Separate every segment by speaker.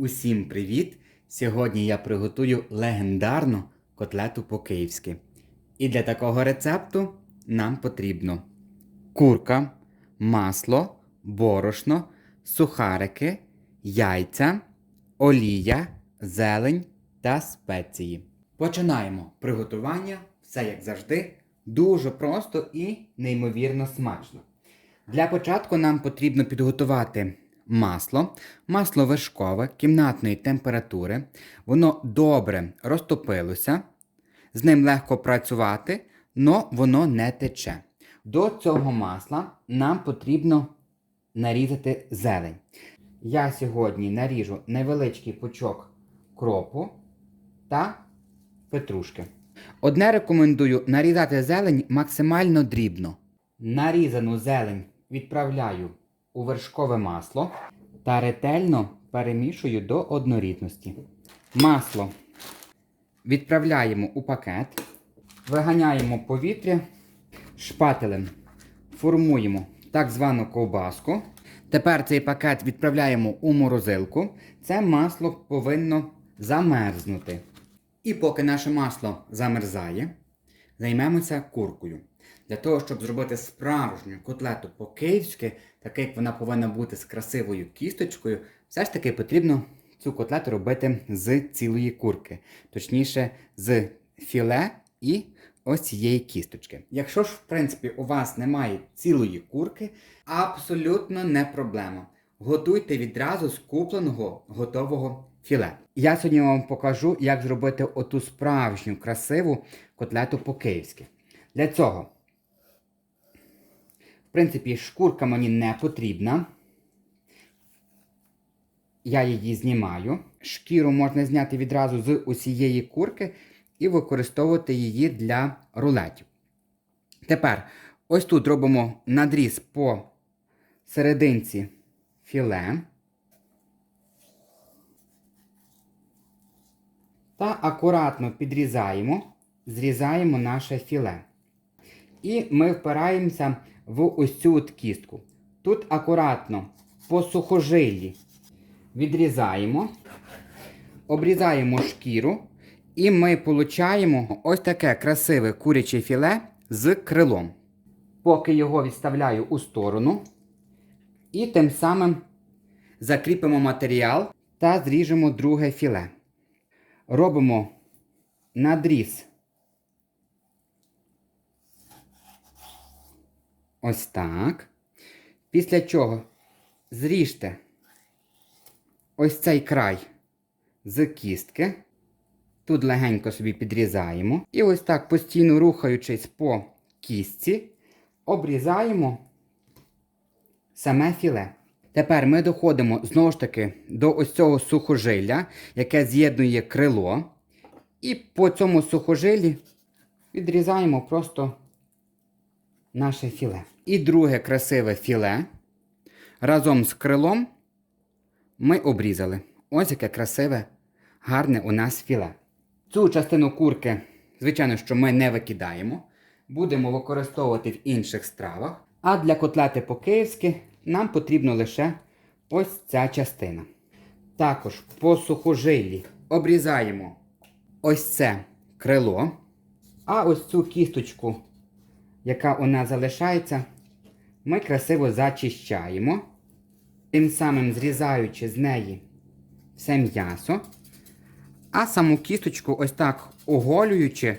Speaker 1: Усім привіт! Сьогодні я приготую легендарну котлету по-київськи. І для такого рецепту нам потрібно курка, масло, борошно, сухарики, яйця, олія, зелень та спеції. Починаємо приготування, все як завжди, дуже просто і неймовірно смачно. Для початку нам потрібно підготувати масло, масло вершкове кімнатної температури. Воно добре розтопилося, з ним легко працювати, але воно не тече. До цього масла нам потрібно нарізати зелень. Я сьогодні наріжу невеличкий пучок кропу та петрушки. Одне рекомендую нарізати зелень максимально дрібно. Нарізану зелень відправляю у вершкове масло та ретельно перемішую до однорідності. Масло відправляємо у пакет, виганяємо повітря, шпателем формуємо так звану ковбаску. Тепер цей пакет відправляємо у морозилку. Це масло повинно замерзнути. І поки наше масло замерзає, займемося куркою. Для того, щоб зробити справжню котлету по-київськи, так як вона повинна бути з красивою кісточкою, все ж таки потрібно цю котлету робити з цілої курки, точніше, з філе і ось цієї кісточки. Якщо ж, в принципі, у вас немає цілої курки, абсолютно не проблема. Готуйте відразу з купленого готового філе. Я сьогодні вам покажу, як зробити оту справжню красиву котлету по-київськи. Для цього, в принципі, шкурка мені не потрібна. Я її знімаю. Шкіру можна зняти відразу з усієї курки і використовувати її для рулетів. Тепер, ось тут робимо надріз по серединці філе. Та акуратно підрізаємо, зрізаємо наше філе. І ми впираємося в ось цю от кістку. Тут акуратно по сухожилі відрізаємо, обрізаємо шкіру, і ми получаємо ось таке красиве куряче філе з крилом. Поки його відставляю у сторону, і тим самим закріпимо матеріал та зріжемо друге філе. Робимо надріз. Ось так. Після чого зріжте ось цей край з кістки. Тут легенько собі підрізаємо. І ось так, постійно рухаючись по кістці, обрізаємо саме філе. Тепер ми доходимо знову ж таки до ось цього сухожилля, яке з'єднує крило. І по цьому сухожилі відрізаємо просто наше філе. І друге красиве філе разом з крилом ми обрізали. Ось яке красиве, гарне у нас філе. Цю частину курки, звичайно, що ми не викидаємо. Будемо використовувати в інших стравах. А для котлети по-київськи нам потрібно лише ось ця частина. Також по сухожилі обрізаємо ось це крило. А ось цю кісточку, яка у нас залишається, ми красиво зачищаємо. Тим самим зрізаючи з неї все м'ясо. А саму кісточку ось так оголюючи,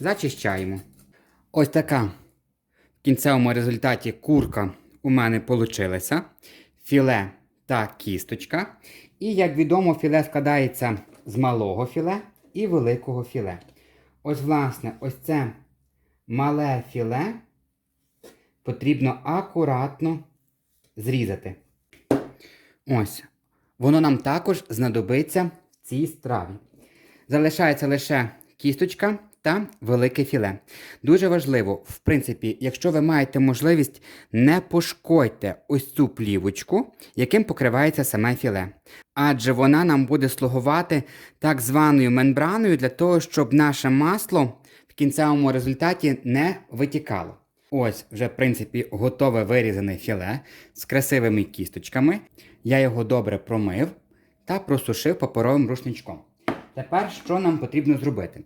Speaker 1: зачищаємо. Ось така в кінцевому результаті курка у мене вийшла. Філе та кісточка. І, як відомо, філе складається з малого філе і великого філе. Ось, власне, ось це мале філе потрібно акуратно зрізати. Ось. Воно нам також знадобиться в цій страві. Залишається лише кісточка та велике філе. Дуже важливо, в принципі, якщо ви маєте можливість, не пошкодьте ось цю плівочку, яким покривається саме філе. Адже вона нам буде слугувати так званою мембраною для того, щоб наше масло в кінцевому результаті не витікало. Ось вже, в принципі, готове вирізане філе з красивими кісточками. Я його добре промив. та просушив паперовим рушничком. Тепер що нам потрібно зробити?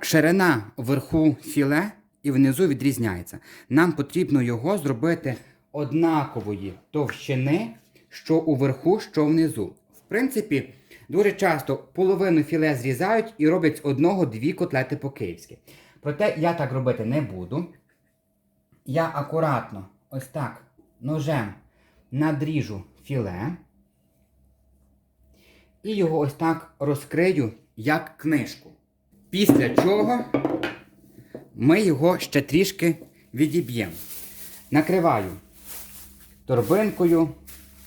Speaker 1: Ширина вверху філе і внизу відрізняється. Нам потрібно його зробити однакової товщини, що уверху, що внизу. В принципі, дуже часто половину філе зрізають і роблять з одного-дві котлети по-київськи. Проте я так робити не буду. Я акуратно, ось так, ножем надріжу філе. І його ось так розкрию, як книжку. Після чого ми його ще трішки відіб'ємо. Накриваю торбинкою,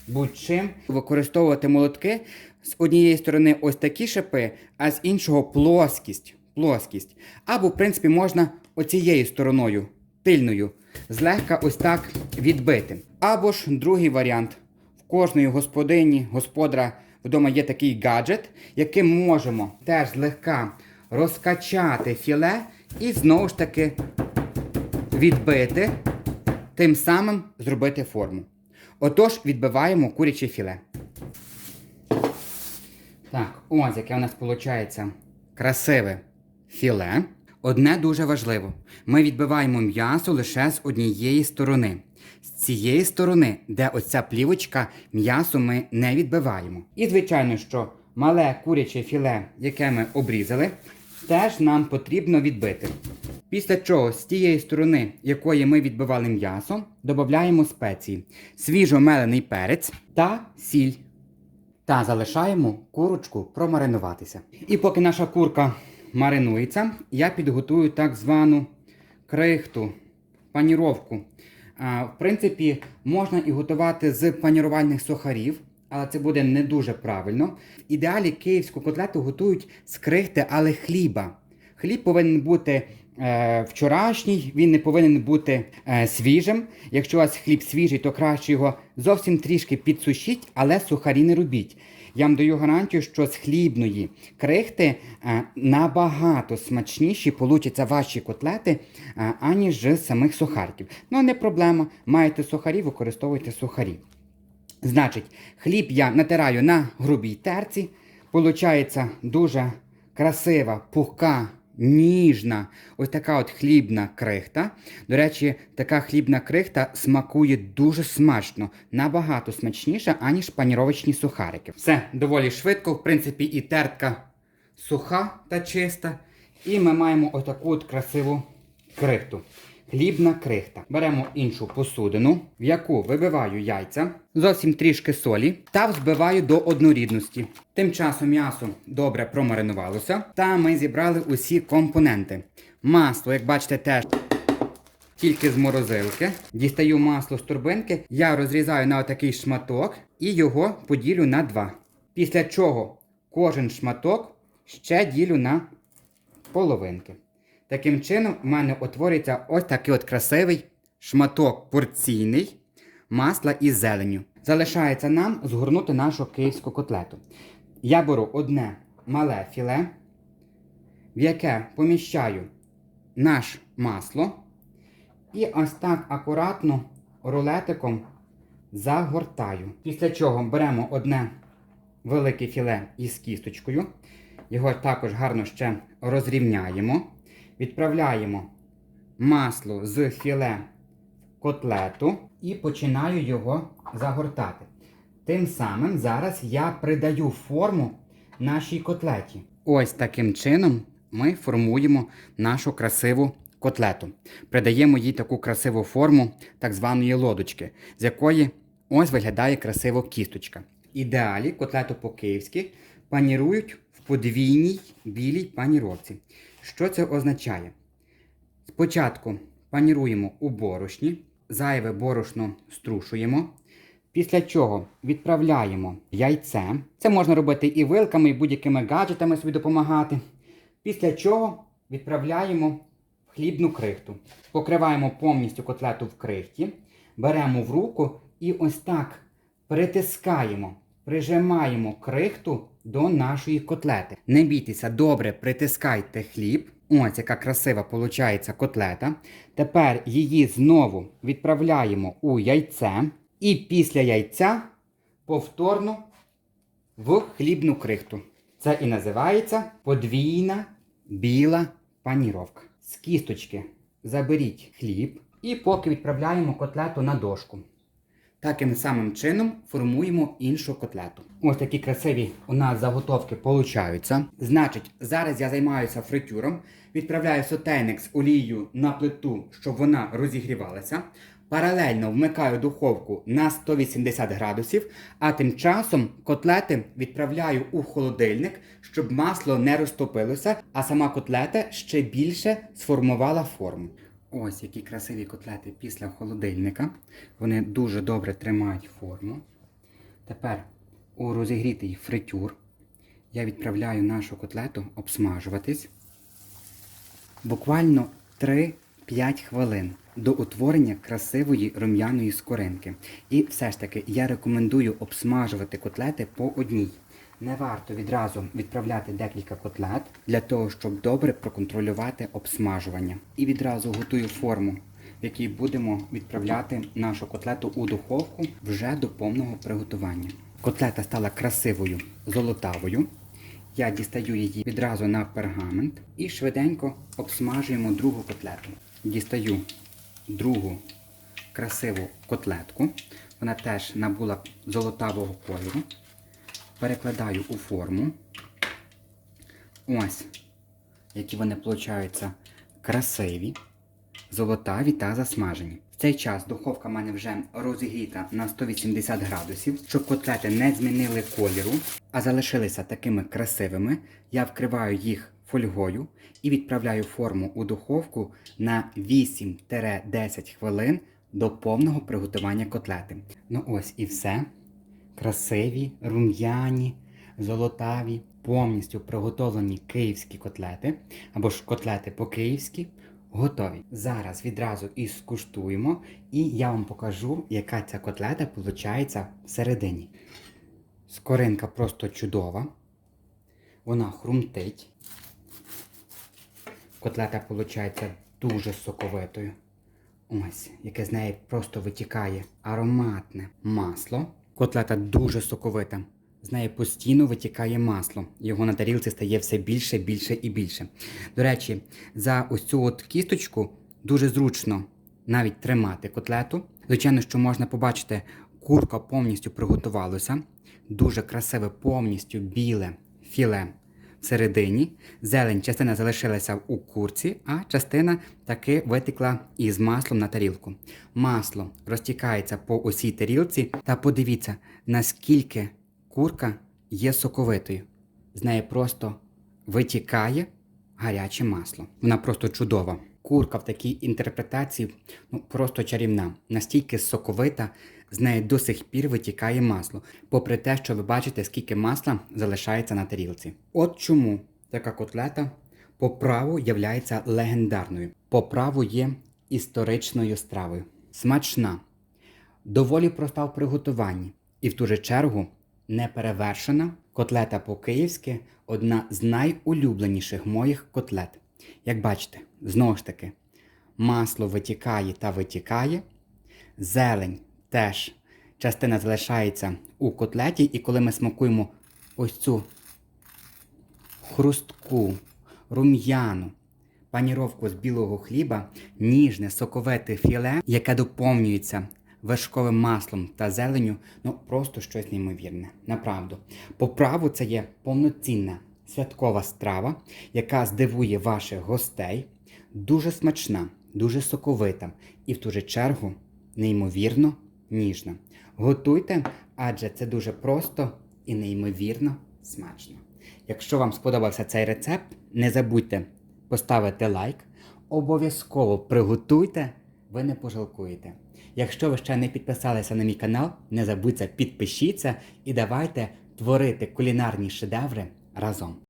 Speaker 1: будь-чим. Використовувати молотки з однієї сторони ось такі шипи, а з іншого плоскість. плоскість. Або, в принципі, можна оцією стороною, тильною, злегка ось так відбити. Або ж другий варіант. В кожної господині, господара вдома є такий гаджет, яким можемо теж злегка розкачати філе і знову ж таки відбити, тим самим зробити форму. Отож, відбиваємо куряче філе. Так, ось яке у нас виходить красиве філе. Одне дуже важливо: ми відбиваємо м'ясо лише з однієї сторони. З цієї сторони, де оця плівочка, м'ясо ми не відбиваємо. І, звичайно, що мале куряче філе, яке ми обрізали, теж нам потрібно відбити. Після чого з тієї сторони, якої ми відбивали м'ясо, додаємо спеції, свіжо мелений перець та сіль. Та залишаємо курочку промаринуватися. І поки наша курка маринується, я підготую так звану крихту, паніровку. В принципі, можна і готувати з панірувальних сухарів, але це буде не дуже правильно. В ідеалі київську котлету готують з крихти, але хліба. Хліб повинен бути е, вчорашній, він не повинен бути е, свіжим. Якщо у вас хліб свіжий, то краще його зовсім трішки підсушіть, але сухарі не робіть. Я вам даю гарантію, що з хлібної крихти е, набагато смачніші получаться ваші котлети, е, аніж з самих сухарків. Ну, не проблема. Маєте сухарі, використовуйте сухарі. Значить, хліб я натираю на грубій терці. Получається дуже красива, пухка, ніжна, ось така от хлібна крихта. До речі, така хлібна крихта смакує дуже смачно, набагато смачніше, аніж паніровочні сухарики. Все доволі швидко, в принципі, і тертка суха та чиста. І ми маємо отаку от красиву крихту. Хлібна крихта. Беремо іншу посудину, в яку вибиваю яйця, зовсім трішки солі та взбиваю до однорідності. Тим часом м'ясо добре промаринувалося, та ми зібрали усі компоненти. Масло, як бачите, теж тільки з морозилки. Дістаю масло з турбинки, я розрізаю на отакий шматок і його поділю на два. Після чого кожен шматок ще ділю на половинки. Таким чином, в мене утворюється ось такий от красивий шматок порційний масла із зеленю. Залишається нам згорнути нашу київську котлету. Я беру одне мале філе, в яке поміщаю наш масло. І ось так акуратно рулетиком загортаю. Після чого беремо одне велике філе із кісточкою. Його також гарно ще розрівняємо. Відправляємо масло з філе в котлету і починаю його загортати. Тим самим зараз я придаю форму нашій котлеті. Ось таким чином ми формуємо нашу красиву котлету. Придаємо їй таку красиву форму так званої лодочки, з якої ось виглядає красиво кісточка. Ідеалі котлету по-київськи панірують в подвійній білій паніровці. Що це означає? Спочатку паніруємо у борошні, зайве борошно струшуємо. Після чого відправляємо яйце. Це можна робити і вилками, і будь-якими гаджетами собі допомагати. Після чого відправляємо в хлібну крихту. Покриваємо повністю котлету в крихті, беремо в руку і ось так притискаємо, прижимаємо крихту до нашої котлети. Не бійтеся, добре притискайте хліб. Ось яка красива виходить котлета. Тепер її знову відправляємо у яйце. І після яйця повторно в хлібну крихту. Це і називається подвійна біла паніровка. З кісточки заберіть хліб і поки відправляємо котлету на дошку. Таким самим чином формуємо іншу котлету. Ось такі красиві у нас заготовки получаються. Значить, зараз я займаюся фритюром, відправляю сотейник з олією на плиту, щоб вона розігрівалася. Паралельно вмикаю духовку на 180 градусів, а тим часом котлети відправляю у холодильник, щоб масло не розтопилося, а сама котлета ще більше сформувала форму. Ось які красиві котлети після холодильника. Вони дуже добре тримають форму. Тепер у розігрітий фритюр я відправляю нашу котлету обсмажуватись буквально 3-5 хвилин до утворення красивої рум'яної скоринки. І все ж таки я рекомендую обсмажувати котлети по одній. Не варто відразу відправляти декілька котлет для того, щоб добре проконтролювати обсмажування. І відразу готую форму, в якій будемо відправляти нашу котлету у духовку вже до повного приготування. Котлета стала красивою, золотавою. Я дістаю її відразу на пергамент і швиденько обсмажуємо другу котлету. Дістаю другу красиву котлетку. Вона теж набула золотавого кольору. Перекладаю у форму. Ось, які вони получаються красиві, золотаві та засмажені. В цей час духовка в мене вже розігріта на 180 градусів, щоб котлети не змінили кольору, а залишилися такими красивими. Я вкриваю їх фольгою і відправляю форму у духовку на 8-10 хвилин до повного приготування котлети. Ну ось і все. Красиві, рум'яні, золотаві, повністю приготовлені київські котлети або ж котлети по-київськи готові. Зараз відразу і скуштуємо, і я вам покажу, яка ця котлета виходить всередині. Скоринка просто чудова. Вона хрумтить. Котлета виходить дуже соковитою. Ось, яке з неї просто витікає ароматне масло. Котлета дуже соковита. З неї постійно витікає масло. Його на тарілці стає все більше, більше і більше. До речі, за ось цю от кісточку дуже зручно навіть тримати котлету. Звичайно, що можна побачити, курка повністю приготувалася. Дуже красиве, повністю біле філе всередині. Зелень частина залишилася у курці, а частина таки витекла із маслом на тарілку. Масло розтікається по усій тарілці, та подивіться, наскільки курка є соковитою. З неї просто витікає гаряче масло. Вона просто чудова. Курка в такій інтерпретації ну, просто чарівна, настільки соковита, з неї до сих пір витікає масло, попри те, що ви бачите, скільки масла залишається на тарілці. От чому така котлета по праву являється легендарною, по праву є історичною стравою. Смачна, доволі проста в приготуванні і в ту же чергу неперевершена. Котлета по-київськи одна з найулюбленіших моїх котлет. Як бачите, знову ж таки, масло витікає та витікає, зелень теж частина залишається у котлеті, і коли ми смакуємо ось цю хрустку, рум'яну, паніровку з білого хліба, ніжне соковите філе, яке доповнюється вершковим маслом та зеленю, ну просто щось неймовірне. Направду. По праву це є повноцінна святкова страва, яка здивує ваших гостей, дуже смачна, дуже соковита і в ту же чергу неймовірно ніжна. Готуйте, адже це дуже просто і неймовірно смачно. Якщо вам сподобався цей рецепт, не забудьте поставити лайк, обов'язково приготуйте, ви не пожалкуєте. Якщо ви ще не підписалися на мій канал, не забудьте підпишіться і давайте творити кулінарні шедеври разом.